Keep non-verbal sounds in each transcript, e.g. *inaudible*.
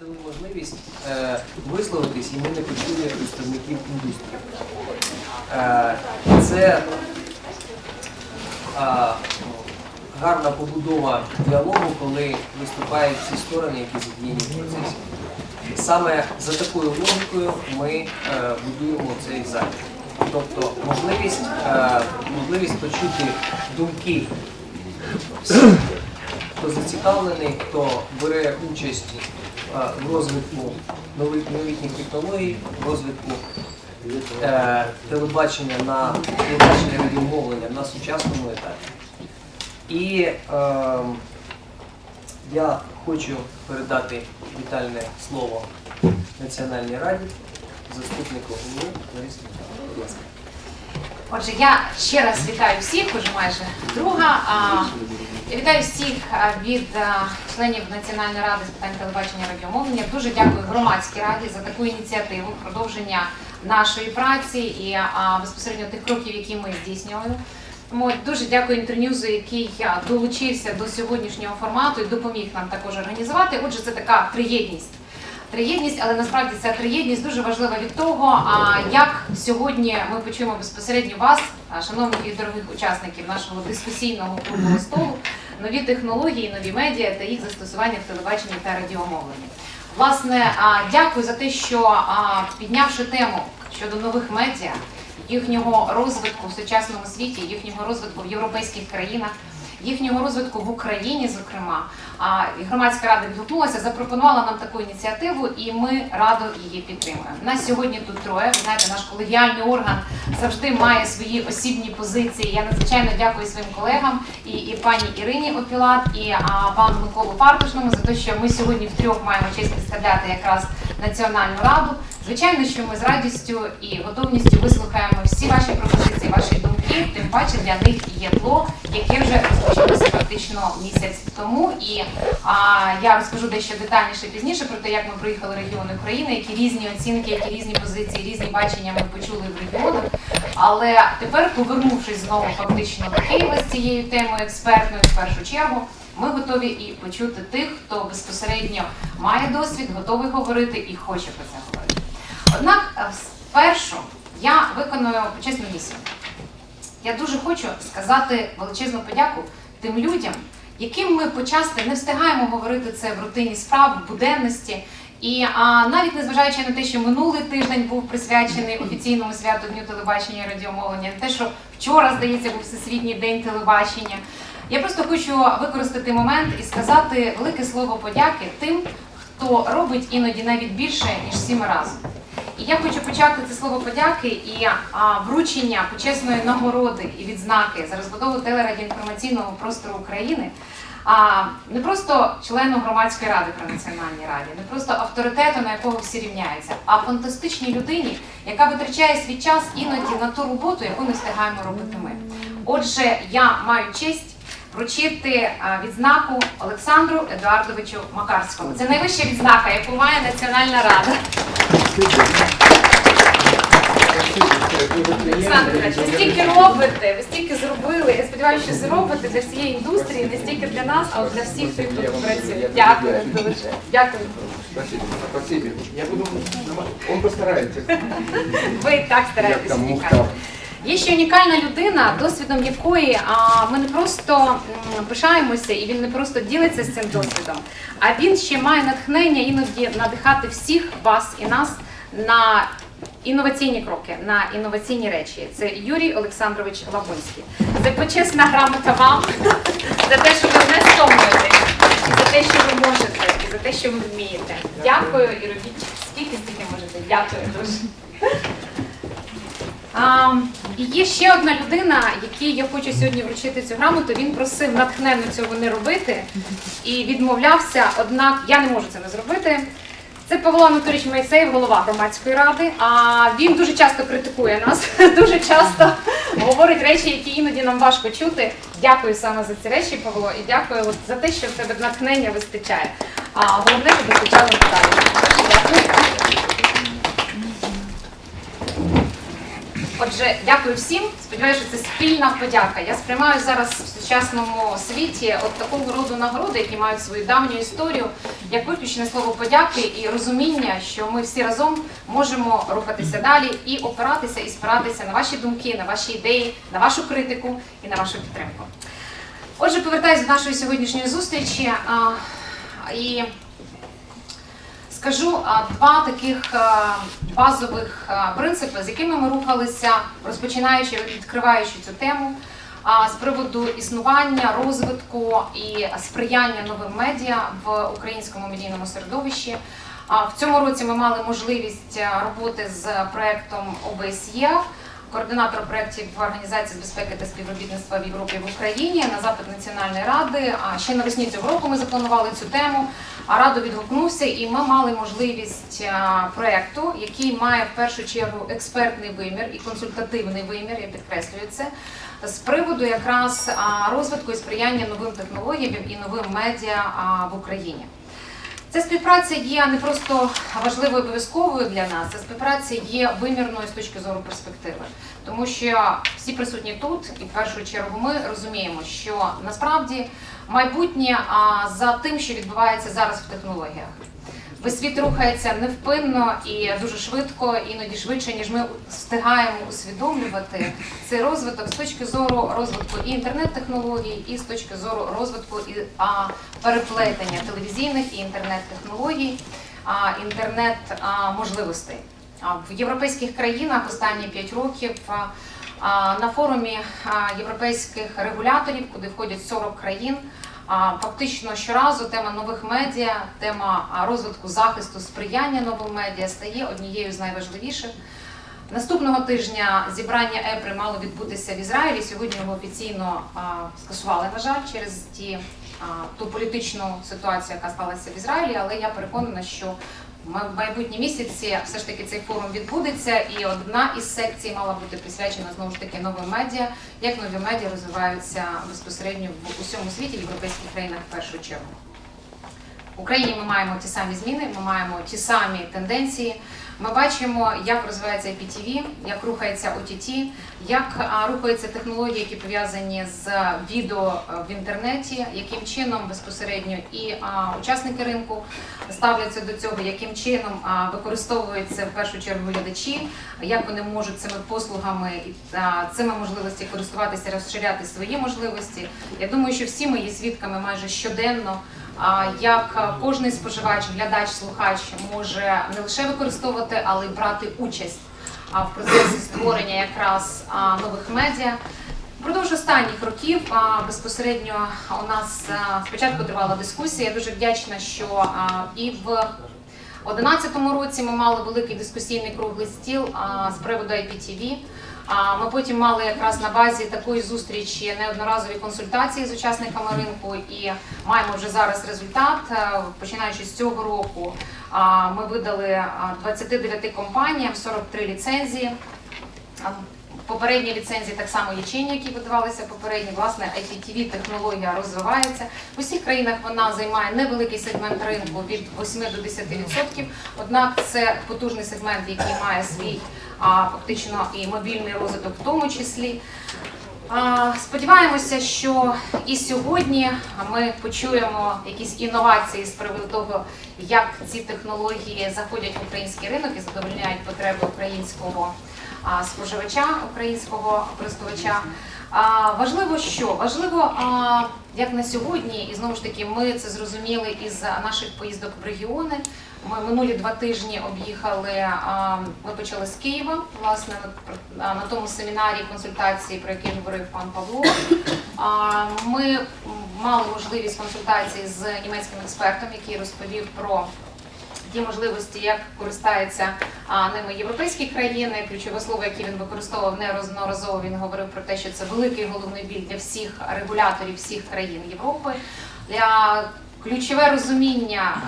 дали можливість е, висловитись, і ми не почули представників індустрії. Е, це е, гарна побудова діалогу, коли виступають всі сторони, які задіяні в процесі. Саме за такою логікою ми е, будуємо цей захід. Тобто можливість, е, можливість почути думки всіх, хто зацікавлений, хто бере участь в розвитку новітніх технологій, розвитку е, телебачення на телебачення радіомовлення на сучасному етапі. І е, я хочу передати вітальне слово Національній раді, заступнику голови Ларисі. Будь. Отже, я ще раз вітаю всіх, уже майже друга. Вітаю всіх від членів Національної ради з питань телебачення радіомовлення. Дуже дякую громадській раді за таку ініціативу, продовження нашої праці і безпосередньо тих кроків, які ми здійснюємо. Тому дуже дякую інтерньюзу, який долучився до сьогоднішнього формату і допоміг нам також організувати. Отже, це така приєдність. Триєдність, але насправді ця триєдність дуже важлива від того, як сьогодні ми почуємо безпосередньо вас, шановних і дорогих учасників нашого дискусійного круглого столу, нові технології, нові медіа та їх застосування в телебаченні та радіомовленні. Власне, дякую за те, що піднявши тему щодо нових медіа, їхнього розвитку в сучасному світі, їхнього розвитку в європейських країнах їхнього розвитку в Україні, зокрема. А громадська рада відгукнулася, запропонувала нам таку ініціативу, і ми радо її підтримуємо. Нас сьогодні тут троє. Ви знаєте, наш колегіальний орган завжди має свої осібні позиції. Я надзвичайно дякую своїм колегам і, і пані Ірині Опілат, і а, пану Миколу Партушному за те, що ми сьогодні втрьох маємо честь представляти якраз Національну раду. Звичайно, що ми з радістю і готовністю вислухаємо всі ваші пропозиції, ваші думки. Тим паче для них є тло, яке вже розпочалося фактично місяць тому. І а, я розкажу дещо детальніше пізніше про те, як ми проїхали регіони України, які різні оцінки, які різні позиції, різні бачення ми почули в регіонах. Але тепер, повернувшись знову фактично до Києва з цією темою експертною, в першу чергу. Ми готові і почути тих, хто безпосередньо має досвід, готовий говорити і хоче про це говорити. Однак, е, спершу я виконую почесну місію. Я дуже хочу сказати величезну подяку тим людям, яким ми почасти не встигаємо говорити це в рутині справ, в буденності. І а, навіть незважаючи на те, що минулий тиждень був присвячений офіційному святу Дню телебачення і радіомовлення, те, що вчора, здається, був Всесвітній день телебачення. Я просто хочу використати момент і сказати велике слово подяки тим, хто робить іноді навіть більше, ніж всі ми разом. І я хочу почати це слово подяки і а, вручення почесної нагороди і відзнаки за розбудову телерадіоінформаційного простору України. А не просто члену громадської ради при національній раді, не просто авторитету, на якого всі рівняються, а фантастичній людині, яка витрачає свій час іноді на ту роботу, яку не встигаємо робити ми. Отже, я маю честь вручити відзнаку Олександру Едуардовичу Макарському. Це найвища відзнака, яку має Національна рада. Олександр, ви стільки робите, ви стільки зробили. Я сподіваюся, що зробите для всієї індустрії, не стільки для нас, а для всіх тих, хто тут працює. Дякую дуже. Дякую. Спасибо. Спасибо. Я буду... Он постарается. Ви так стараєтесь. Є ще унікальна людина, досвідом якої а, ми не просто м, пишаємося, і він не просто ділиться з цим досвідом, а він ще має натхнення іноді надихати всіх вас і нас на інноваційні кроки, на інноваційні речі. Це Юрій Олександрович Лабунський. Це почесна грамота вам *laughs* за те, що ви не стомуєтесь, і за те, що ви можете, і за те, що ви вмієте. Дякую і робіть скільки стільки можете. Дякую дуже. *laughs* А, і є ще одна людина, якій я хочу сьогодні вручити цю грамоту. Він просив натхненно цього не робити і відмовлявся. Однак я не можу це не зробити. Це Павло Анатолійович Майсеєв, голова громадської ради. А він дуже часто критикує нас, *laughs* дуже часто говорить речі, які іноді нам важко чути. Дякую саме за ці речі, Павло, і дякую за те, що в тебе натхнення вистачає. А головне, щоб вистачало. Дякую. Отже, дякую всім. Сподіваюся, що це спільна подяка. Я сприймаю зараз в сучасному світі от такого роду нагороди, які мають свою давню історію, як виключне слово подяки і розуміння, що ми всі разом можемо рухатися далі і опиратися і спиратися на ваші думки, на ваші ідеї, на вашу критику і на вашу підтримку. Отже, повертаюся до нашої сьогоднішньої зустрічі а, і скажу два таких базових принципи, з якими ми рухалися, розпочинаючи відкриваючи цю тему. З приводу існування, розвитку і сприяння новим медіа в українському медійному середовищі. В цьому році ми мали можливість роботи з проектом ОБСЄ, координатор проєктів Організації безпеки та співробітництва в Європі в Україні на запит Національної ради. А ще навесні цього року ми запланували цю тему. А радо відгукнувся, і ми мали можливість а, проекту, який має в першу чергу експертний вимір і консультативний вимір. Я підкреслюю це з приводу якраз розвитку і сприяння новим технологіям і новим медіа в Україні. Ця співпраця є не просто важливою обов'язковою для нас, ця співпраця є вимірною з точки зору перспективи. Тому що всі присутні тут, і в першу чергу ми розуміємо, що насправді майбутнє за тим, що відбувається зараз в технологіях. Весь світ рухається невпинно і дуже швидко, іноді швидше, ніж ми встигаємо усвідомлювати цей розвиток з точки зору розвитку і інтернет-технологій, і з точки зору розвитку і а, переплетення телевізійних і інтернет-технологій, а, інтернет-можливостей. а, В європейських країнах останні 5 років а, на форумі європейських регуляторів, куди входять 40 країн. Фактично щоразу тема нових медіа, тема розвитку захисту, сприяння новим медіа стає однією з найважливіших. Наступного тижня зібрання ЕПРИ мало відбутися в Ізраїлі. Сьогодні його офіційно скасували, на жаль, через ті, ту політичну ситуацію, яка сталася в Ізраїлі. Але я переконана, що в майбутні місяці все ж таки цей форум відбудеться, і одна із секцій мала бути присвячена знову ж таки новим медіа, як нові медіа розвиваються безпосередньо в усьому світі, в європейських країнах в першу чергу. В Україні ми маємо ті самі зміни, ми маємо ті самі тенденції. Ми бачимо, як розвивається IPTV, як рухається OTT, як рухаються технології, які пов'язані з відео е, в інтернеті, яким чином безпосередньо і учасники ринку ставляться до цього, яким чином використовуються в першу чергу глядачі, як вони можуть цими послугами цими можливостями користуватися, розширяти свої можливості. Я думаю, що всі ми є свідками майже щоденно. Як кожний споживач, глядач, слухач може не лише використовувати, але й брати участь в процесі створення якраз нових медіа. Впродовж останніх років безпосередньо у нас спочатку тривала дискусія. Я дуже вдячна, що і в 2011 році ми мали великий дискусійний круглий стіл з приводу IPTV. Ми потім мали якраз на базі такої зустрічі неодноразові консультації з учасниками ринку і маємо вже зараз результат. Е, Починаючи з цього року, ми видали а, 29 компаніям 43 ліцензії. Попередні ліцензії так само є чинні, які видавалися попередні. Власне, IPTV технологія розвивається. В усіх країнах вона займає невеликий сегмент ринку від 8 до 10%. Однак це потужний сегмент, який має свій а, фактично і мобільний розвиток в тому числі. Сподіваємося, що і сьогодні ми почуємо якісь інновації з приводу того, як ці технології заходять в український ринок і задовольняють потреби українського споживача, українського користувача. Важливо, що важливо, як на сьогодні, і знову ж таки, ми це зрозуміли із наших поїздок в регіони. Ми минулі два тижні об'їхали. Ми почали з Києва, власне, на, тому семінарі консультації, про який говорив пан Павло. Ми мали можливість консультації з німецьким експертом, який розповів про ті можливості, як користаються ними європейські країни. Ключове слово, яке він використовував неодноразово, він говорив про те, що це великий головний біль для всіх регуляторів всіх країн Європи. Для ключове розуміння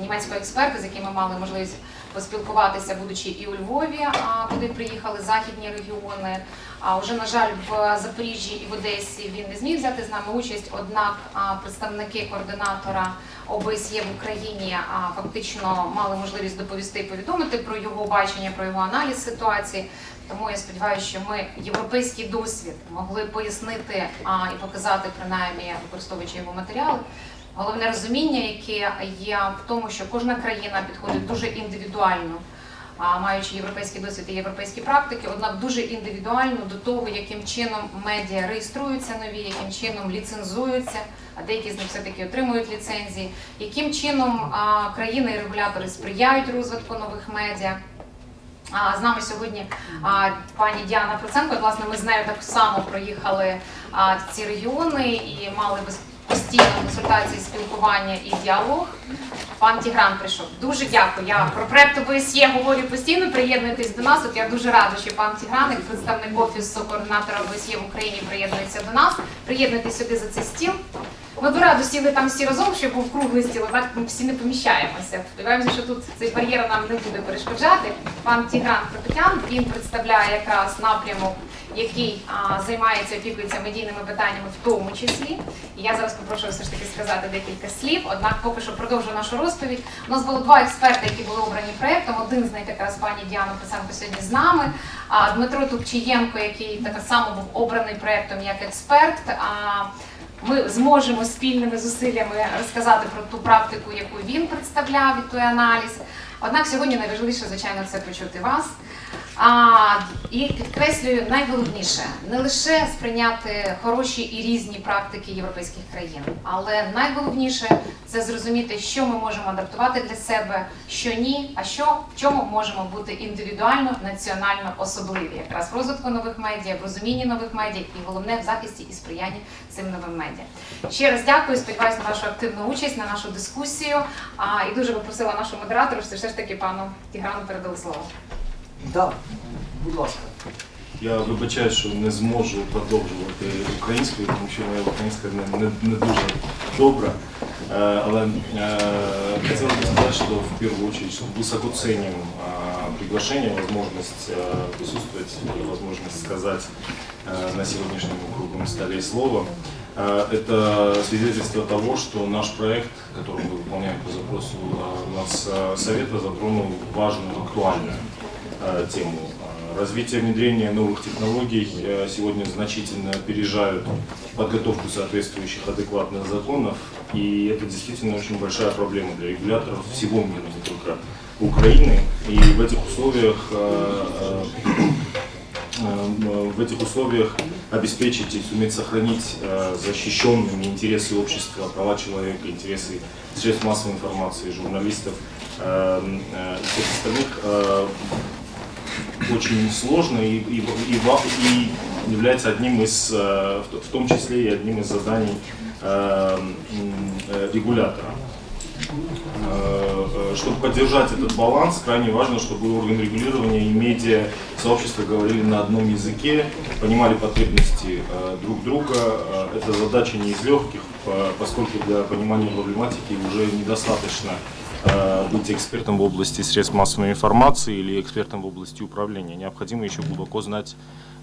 німецького експерта, з яким ми мали можливість поспілкуватися, будучи і у Львові, куди приїхали західні регіони. А вже, на жаль, в Запоріжжі і в Одесі він не зміг взяти з нами участь. Однак представники координатора ОБСЄ в Україні фактично мали можливість доповісти і повідомити про його бачення, про його аналіз ситуації. Тому я сподіваюся, що ми європейський досвід могли пояснити і показати, принаймні, використовуючи його матеріали. Головне розуміння, яке є в тому, що кожна країна підходить дуже індивідуально, маючи європейський досвід і європейські практики, однак дуже індивідуально до того, яким чином медіа реєструються нові, яким чином ліцензуються, а деякі з них все-таки отримують ліцензії, яким чином країни і регулятори сприяють розвитку нових медіа. З нами сьогодні пані Діана Проценко. Власне, ми з нею так само проїхали в ці регіони і мали без- постійно консультації, спілкування і діалог. Пан Тігран прийшов. Дуже дякую. Я про проект ОБСЄ говорю постійно. Приєднуйтесь до нас. От я дуже рада, що пан Тігран, як представник офісу координатора ОБСЄ в Україні, приєднується до нас. Приєднуйтесь сюди за цей стіл. Ми б радо сіли там всі разом, щоб був круглий стіл, так ми всі не поміщаємося. Сподіваємося, що тут цей бар'єр нам не буде перешкоджати. Пан Тігран Кропотян, він представляє якраз напрямок, який а, займається, опікується медійними питаннями в тому числі. І я зараз попрошу все ж таки сказати декілька слів. Однак поки що продовжу нашу розповідь. У нас було два експерти, які були обрані проєктом. Один з них якраз пані Діана Писанко сьогодні з нами. А Дмитро Тупчієнко, який так само був обраний проєктом як експерт. А, ми зможемо спільними зусиллями розказати про ту практику, яку він представляв і той аналіз. Однак сьогодні найважливіше, звичайно, це почути вас. А, і підкреслюю найголовніше не лише сприйняти хороші і різні практики європейських країн, але найголовніше це зрозуміти, що ми можемо адаптувати для себе, що ні, а що в чому можемо бути індивідуально, національно особливі, якраз в розвитку нових медіа, в розумінні нових медіа і головне в захисті і сприянні цим новим медіа. Ще раз дякую, сподіваюся на вашу активну участь, на нашу дискусію. А, і дуже би просила нашу модератору, що все ж таки пану Тіграну передали слово. Да, будь ласка. Я вибачаю, що не зможу продовжувати українською, тому що моя українська не, не, не дуже добра. Е, Але е, хотел бы сказать, что в первую очередь высоко ценим э, приглашение, возможность э, присутствовать, возможность сказать э, на сегодняшнем круглом столе слово. Э, Это свидетельство того, что наш проект, который мы выполняем по запросу э, нас э, совета, затронул важную, актуальную э, тему. Э, Развитие внедрения новых технологий э, сегодня значительно опережают подготовку соответствующих адекватных законов, и это действительно очень большая проблема для регуляторов всего мира, не только Украины. И в этих условиях э, в этих условиях обеспечить и суметь сохранить защищенными интересы общества, права человека, интересы средств массовой информации, журналистов и всех остальных очень сложно и, и, и, и является одним из, э, в том числе и одним из заданий э, э, регулятора. Чтобы поддержать этот баланс, крайне важно, чтобы органы регулирования и медиа сообщества говорили на одном языке, понимали потребности друг друга. Это задача не из легких, по- поскольку для понимания проблематики уже недостаточно быть экспертом в области средств массовой информации или экспертом в области управления. Необходимо еще глубоко знать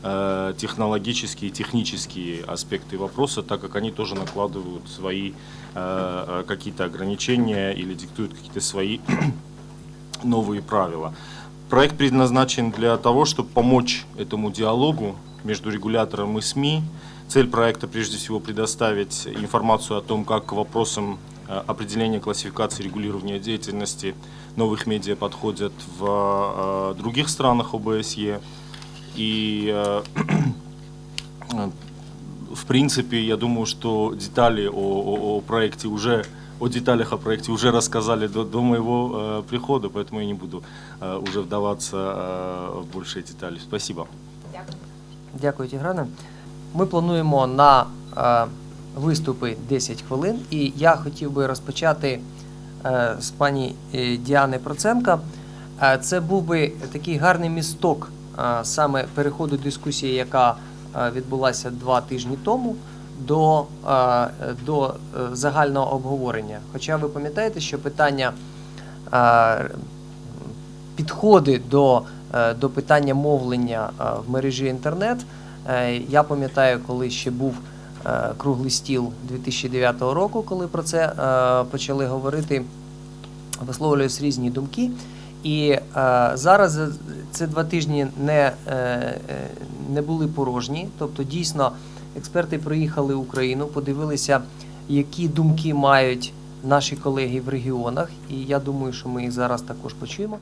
э, технологические технические аспекты вопроса, так как они тоже накладывают свои э, э, какие-то ограничения или диктуют какие-то свои *clears throat* новые правила. Проект предназначен для того, чтобы помочь этому диалогу между регулятором и СМИ. Цель проекта прежде всего предоставить информацию о том, как к вопросам э, определения классификации регулирования деятельности новых медиа подходят в э, других странах ОБСЕ. И э, в принципе, я думаю, что детали о, о- о проекте уже о деталях о проекте уже рассказали до, до моего э, прихода, поэтому я не буду э, уже вдаваться э, в большие детали. Спасибо. Дякую. Дякую, Тігране. Ми плануємо на виступи 10 хвилин, і я хотів би розпочати е, з пані е, Діани Проценка. Е, це був би такий гарний місток саме переходу дискусії, яка відбулася два тижні тому. До, до загального обговорення. Хоча ви пам'ятаєте, що питання підходи до, до питання мовлення в мережі інтернет. Я пам'ятаю, коли ще був круглий стіл 2009 року, коли про це е, почали говорити, висловлююсь різні думки. І е, зараз е, ці два тижні не, е, е, не були порожні. Тобто, дійсно, експерти приїхали в Україну, подивилися, які думки мають наші колеги в регіонах. І я думаю, що ми їх зараз також почуємо.